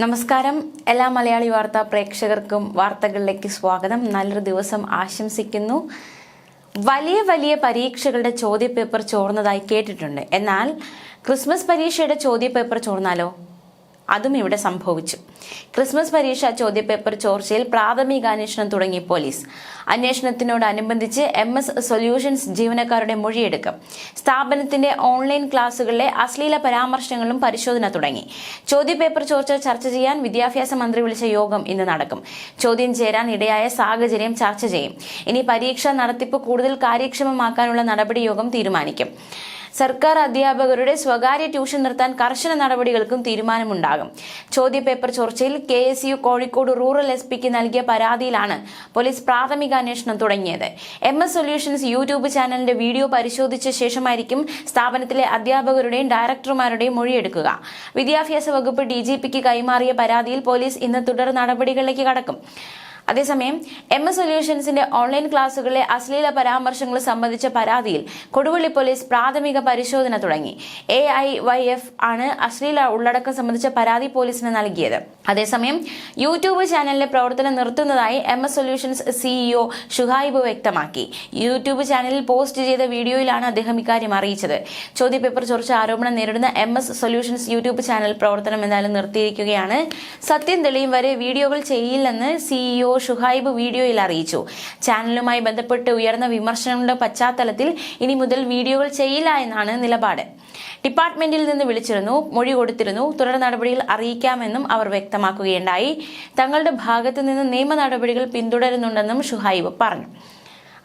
നമസ്കാരം. എല്ലാ മലയാളി വാർത്താ പ്രേക്ഷകർക്കും വാർത്തകളിലേക്ക് സ്വാഗതം. നല്ലൊരു ദിവസം ആശംസിക്കുന്നു. വലിയ വലിയ പരീക്ഷകളുടെ ചോദ്യപേപ്പർ ചോർന്നതായി കേട്ടിട്ടുണ്ട്. എന്നാൽ ക്രിസ്മസ് പരീക്ഷയുടെ ചോദ്യപേപ്പർ ചോർന്നാലോ? അതും ഇവിടെ സംഭവിച്ചു. ക്രിസ്മസ് പരീക്ഷ ചോദ്യപേപ്പർ ചോർച്ചയിൽ പ്രാഥമിക അന്വേഷണം തുടങ്ങി പോലീസ്. അന്വേഷണത്തിനോടനുബന്ധിച്ച് എം എസ് സൊല്യൂഷൻസ് ജീവനക്കാരുടെ മൊഴിയെടുക്കും. സ്ഥാപനത്തിന്റെ ഓൺലൈൻ ക്ലാസുകളിലെ അശ്ലീല പരാമർശങ്ങളും പരിശോധന തുടങ്ങി. ചോദ്യപേപ്പർ ചോർച്ച ചർച്ച ചെയ്യാൻ വിദ്യാഭ്യാസ മന്ത്രി വിളിച്ച യോഗം ഇന്ന് നടക്കും. ചോദ്യം ചേരാൻ ഇടയായ സാഹചര്യം ചർച്ച ചെയ്യും. ഇനി പരീക്ഷ നടത്തിപ്പ് കൂടുതൽ കാര്യക്ഷമമാക്കാനുള്ള നടപടി യോഗം തീരുമാനിക്കും. സർക്കാർ അധ്യാപകരുടെ സ്വകാര്യ ട്യൂഷൻ നിർത്താൻ കർശന നടപടികൾക്കും തീരുമാനമുണ്ടാകും. ചോദ്യപേപ്പർ ചോർച്ചയിൽ K S U Kozhikode rural S പിക്ക് നൽകിയ പരാതിയിലാണ് പോലീസ് പ്രാഥമിക അന്വേഷണം തുടങ്ങിയത്. എം എസ് സൊല്യൂഷൻസ് യൂട്യൂബ് ചാനലിന്റെ വീഡിയോ പരിശോധിച്ച ശേഷമായിരിക്കും സ്ഥാപനത്തിലെ അധ്യാപകരുടെയും ഡയറക്ടർമാരുടെയും മൊഴിയെടുക്കുക. വിദ്യാഭ്യാസ വകുപ്പ് ഡി കൈമാറിയ പരാതിയിൽ പോലീസ് ഇന്ന് തുടർ നടപടികളിലേക്ക് കടക്കും. അതേസമയം എം എസ് സൊല്യൂഷൻസിന്റെ ഓൺലൈൻ ക്ലാസുകളിലെ അശ്ലീല പരാമർശങ്ങൾ സംബന്ധിച്ച പരാതിയിൽ കൊടുവള്ളി പോലീസ് പ്രാഥമിക പരിശോധന തുടങ്ങി. എ ഐ വൈ എഫ് ആണ് അശ്ലീല ഉള്ളടക്കം സംബന്ധിച്ച പരാതി പോലീസിന് നൽകിയത്. അതേസമയം യൂട്യൂബ് ചാനലിലെ പ്രവർത്തനം നിർത്തുന്നതായി M S solutions CEO Shuhaib വ്യക്തമാക്കി. യൂട്യൂബ് ചാനലിൽ പോസ്റ്റ് ചെയ്ത വീഡിയോയിലാണ് അദ്ദേഹം ഇക്കാര്യം അറിയിച്ചത്. ചോദ്യപേപ്പർ ചോർച്ച ആരോപണം നേരിടുന്ന M S solutions YouTube channel പ്രവർത്തനം എന്തായാലും നിർത്തിയിരിക്കുകയാണ്. സത്യം തെളിയും വരെ വീഡിയോകൾ ചെയ്യില്ലെന്ന് സിഇഒ ഷുഹൈബ് വീഡിയോയിൽ അറിയിച്ചു. ചാനലുമായി ബന്ധപ്പെട്ട് ഉയർന്ന വിമർശനങ്ങളുടെ പശ്ചാത്തലത്തിൽ ഇനി മുതൽ വീഡിയോകൾ ചെയ്യില്ല എന്നാണ് നിലപാട്. ഡിപ്പാർട്ട്മെന്റിൽ നിന്ന് വിളിച്ചിരുന്നു മൊഴി കൊടുത്തിരുന്നു തുടർ നടപടികൾ അറിയിക്കാമെന്നും അവർ വ്യക്തമാക്കുകയുണ്ടായി. തങ്ങളുടെ ഭാഗത്തു നിന്ന് നിയമ നടപടികൾ പിന്തുടരുന്നുണ്ടെന്നും ഷുഹൈബ് പറഞ്ഞു.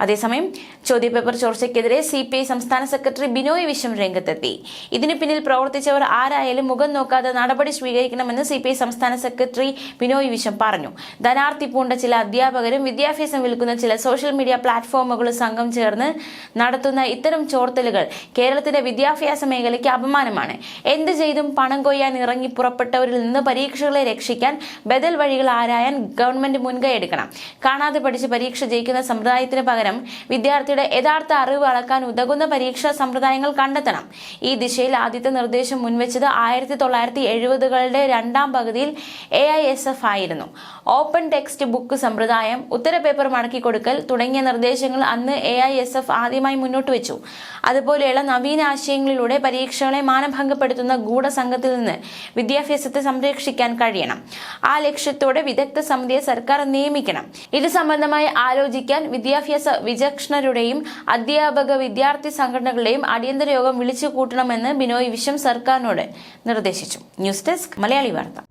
അതേസമയം ചോദ്യപേപ്പർ ചോർച്ചയ്ക്കെതിരെ സി പി ഐ സംസ്ഥാന സെക്രട്ടറി ബിനോയ് വിശ്വം രംഗത്തെത്തി. ഇതിനു പിന്നിൽ പ്രവർത്തിച്ചവർ ആരായാലും മുഖം നോക്കാതെ നടപടി സ്വീകരിക്കണമെന്ന് സി പി ഐ സംസ്ഥാന സെക്രട്ടറി ബിനോയ് വിശ്വം പറഞ്ഞു. ധനാർത്ഥി പൂണ്ട ചില അധ്യാപകരും വിദ്യാഭ്യാസം വിൽക്കുന്ന ചില സോഷ്യൽ മീഡിയ പ്ലാറ്റ്ഫോമുകളും സംഘം ചേർന്ന് നടത്തുന്ന ഇത്തരം ചോർത്തലുകൾ കേരളത്തിന്റെ വിദ്യാഭ്യാസ മേഖലയ്ക്ക് അപമാനമാണ്. എന്ത് ചെയ്തും പണം കൊയ്യാൻ ഇറങ്ങി പുറപ്പെട്ടവരിൽ നിന്ന് പരീക്ഷകളെ രക്ഷിക്കാൻ ബദൽ വഴികൾ ആരായാൻ ഗവൺമെന്റ് മുൻകൈ എടുക്കണം. കാണാതെ പഠിച്ച് പരീക്ഷ ജയിക്കുന്ന സമ്പ്രദായത്തിന് പകരം വിദ്യാർത്ഥിയുടെ യഥാർത്ഥ അറിവ് അളക്കാൻ ഉതകുന്ന പരീക്ഷാ സമ്പ്രദായങ്ങൾ കണ്ടെത്തണം. ഈ ദിശയിൽ ആദ്യത്തെ നിർദ്ദേശം മുൻവെച്ചത് ആയിരത്തി തൊള്ളായിരത്തി എഴുപതുകളുടെ രണ്ടാം പകുതിയിൽ എ ഐ എസ് എഫ് ആയിരുന്നു. ഓപ്പൺ ടെക്സ്റ്റ് ബുക്ക് സമ്പ്രദായം ഉത്തര പേപ്പർ മടക്കി കൊടുക്കൽ തുടങ്ങിയ നിർദ്ദേശങ്ങൾ അന്ന് എ ഐ എസ് എഫ് ആദ്യമായി മുന്നോട്ട് വെച്ചു. അതുപോലെയുള്ള നവീന ആശയങ്ങളിലൂടെ പരീക്ഷകളെ മാനഭംഗപ്പെടുത്തുന്ന ഗൂഢസംഘത്തിൽ നിന്ന് വിദ്യാഭ്യാസത്തെ സംരക്ഷിക്കാൻ കഴിയണം. ആ ലക്ഷ്യത്തോടെ വിദഗ്ധ സമിതിയെ സർക്കാർ നിയമിക്കണം. ഇത് സംബന്ധമായി ആലോചിക്കാൻ വിദ്യാഭ്യാസ വിചക്ഷണരുടെയും അധ്യാപക വിദ്യാർത്ഥി സംഘടനകളുടെയും അടിയന്തര യോഗം വിളിച്ചു കൂട്ടണമെന്ന് ബിനോയ് വിശ്വം സർക്കാരിനോട് നിർദ്ദേശിച്ചു. ന്യൂസ് ഡെസ്ക് മലയാളി വാർത്ത.